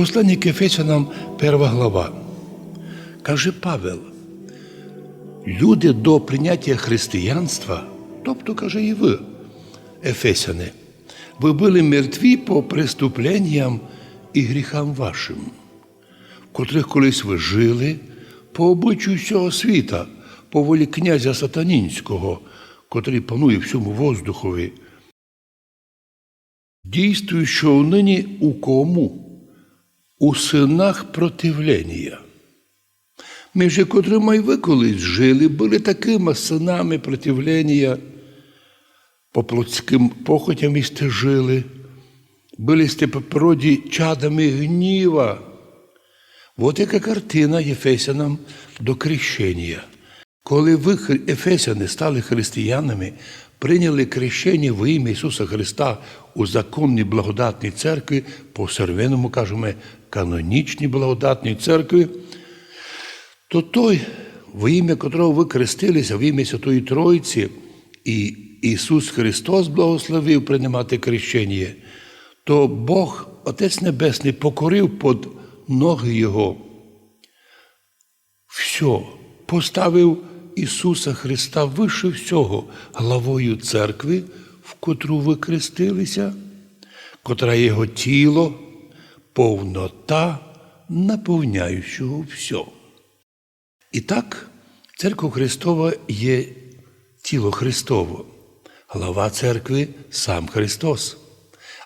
Послання к Ефесянам, перша глава. Каже Павел, люди до прийняття християнства, тобто, каже і ви, Ефесяни, ви були мертві по преступленням і гріхам вашим, котрих колись ви жили по обичаю всього світа, по волі князя Сатанінського, котрий панує всьому воздухові, дійствуючого нині у кому? У синах противлення. Ми же, котрими й ви колись жили, були такими синами противлення, по плотським похотям і сте жили, були сте по природі чадами гніва. От яка картина Єфесянам до крещення. Коли ви, ефесяни, стали християнами, прийняли крещення в ім'я Ісуса Христа у законній благодатній церкві, по современному кажемо, канонічній благодатній церкві, то той, в ім'я котрого ви крестилися, в ім'я Святої Троїці, і Ісус Христос благословив приймати крещення, то Бог, Отець Небесний, покорив під ноги Його все, поставив Ісуса Христа вище всього главою церкви, в котру ви крестилися, котра Його тіло, повнота наповняючого все. І так, церква Христова є тіло Христово, глава церкви сам Христос.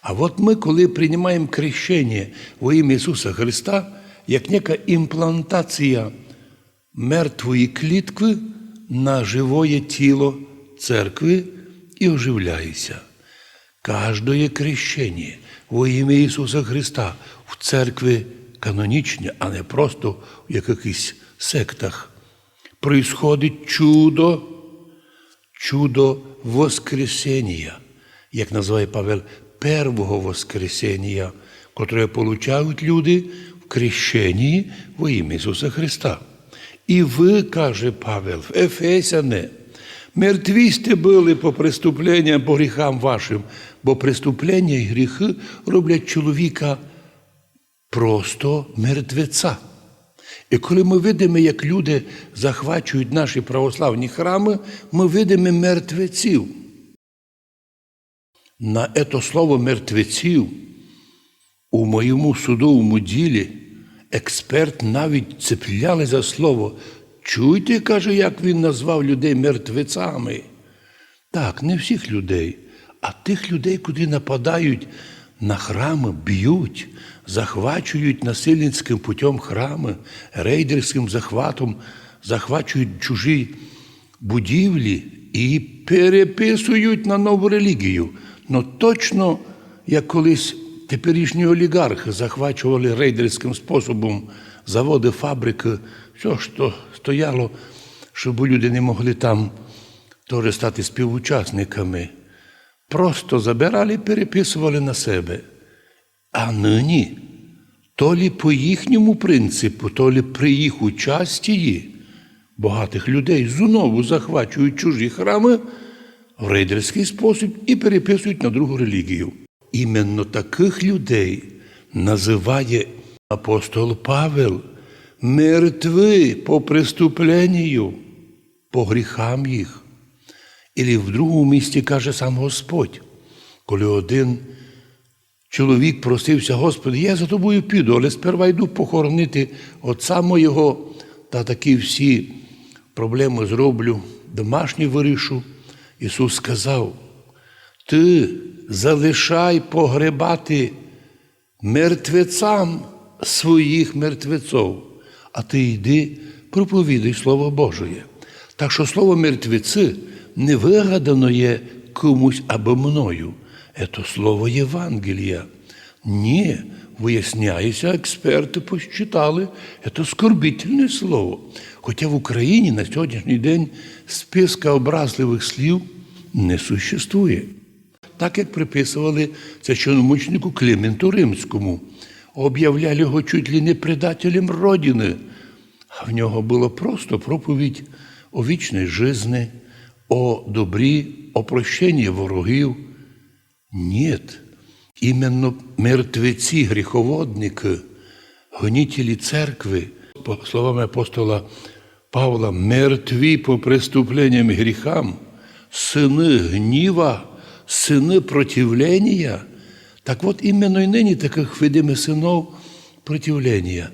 А от ми, коли приймаємо крещення во ім'я Ісуса Христа, як нека імплантація мертвої клітки на живое тіло церкви і оживляється. Кожне крещення во ім'я Ісуса Христа в церкві канонічні, а не просто в якихось сектах, происходить чудо, чудо Воскресення, як називає Павел, первого Воскресення, котре получають люди в крещенні во ім'я Ісуса Христа. І ви, каже Павел, Ефесяне, мертві сте були по преступленням, по гріхам вашим, бо преступлення і гріхи роблять чоловіка просто мертвеця. І коли ми видимо, як люди захвачують наші православні храми, ми видимо мертвеців. На ето слово мертвеців у моєму судовому ділі експерт навіть цепляли за слово. Чуйте, каже, як він назвав людей мертвецями. Так, не всіх людей, а тих людей, куди нападають на храми, б'ють, захвачують насильницьким путем храми, рейдерським захватом, захвачують чужі будівлі і переписують на нову релігію. Ну точно, як колись теперішні олігархи захвачували рейдерським способом заводи, фабрики, все, що стояло, щоб люди не могли там теж стати співучасниками. Просто забирали переписували на себе. А нині, то лі по їхньому принципу, то лі при їх участі багатих людей знову захвачують чужі храми в рейдерський спосіб і переписують на другу релігію. Іменно таких людей називає апостол Павел мертви по преступленню, по гріхам їх. І в другому місці каже сам Господь, коли один чоловік просився, Господи, я за тобою піду, але сперва йду похоронити отця моєго та такі всі проблеми зроблю, домашні вирішу. Ісус сказав, ти залишай погребати мертвецам своїх мертвеців, а ти йди проповідай Слово Божє. Так що слово мертвеці не вигадано є комусь або мною. Це слово Євангелія. Ні, виясняється, експерти посчитали, це скорбительне слово. Хоча в Україні на сьогоднішній день списка образливих слів не существує. Так як приписували це чиномучнику Клименту Римському, об'являли його чуть ли не предателем Родини, а в нього було просто проповідь о вічній жизни, о добрі, о прощенні ворогів. Ні, іменно мертвеці, гріховодники гонітелі церкви, по словам апостола Павла, мертві по преступленням і гріхам, сини гніва, сини противлення. Так от іменно і нині таких видимо синов противлення.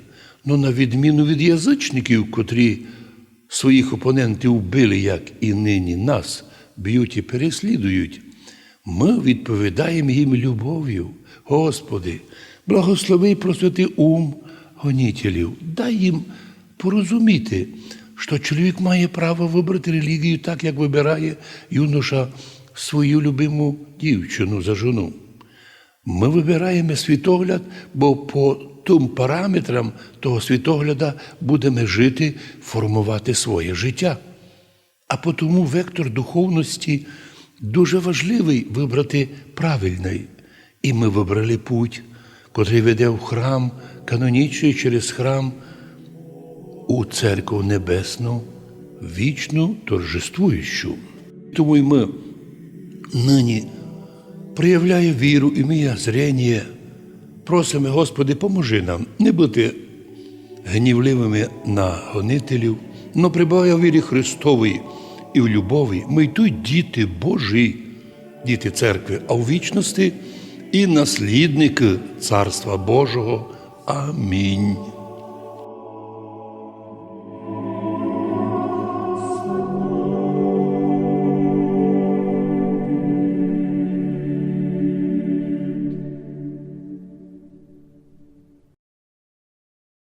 Ну, на відміну від язичників, котрі своїх опонентів вбили, як і нині нас, б'ють і переслідують, ми відповідаємо їм любов'ю. Господи, благослови і просвяти ум гонітелів, дай їм порозуміти, що чоловік має право вибрати релігію так, як вибирає юноша свою любиму дівчину за жону. Ми вибираємо світогляд, бо по тим параметрам того світогляда будемо жити, формувати своє життя. А по тому вектор духовності дуже важливий вибрати правильний. І ми вибрали путь, котрий веде в храм, канонічний через храм у церкву небесну, вічну торжествуючу. Тому й ми нині проявляє віру і мія зрення. Просимо, Господи, поможи нам не бути гнівливими на гонителів, но прибавляй вірі Христової і в любові. Ми й тут діти Божі, діти церкви, а в вічності і наслідники Царства Божого. Амінь.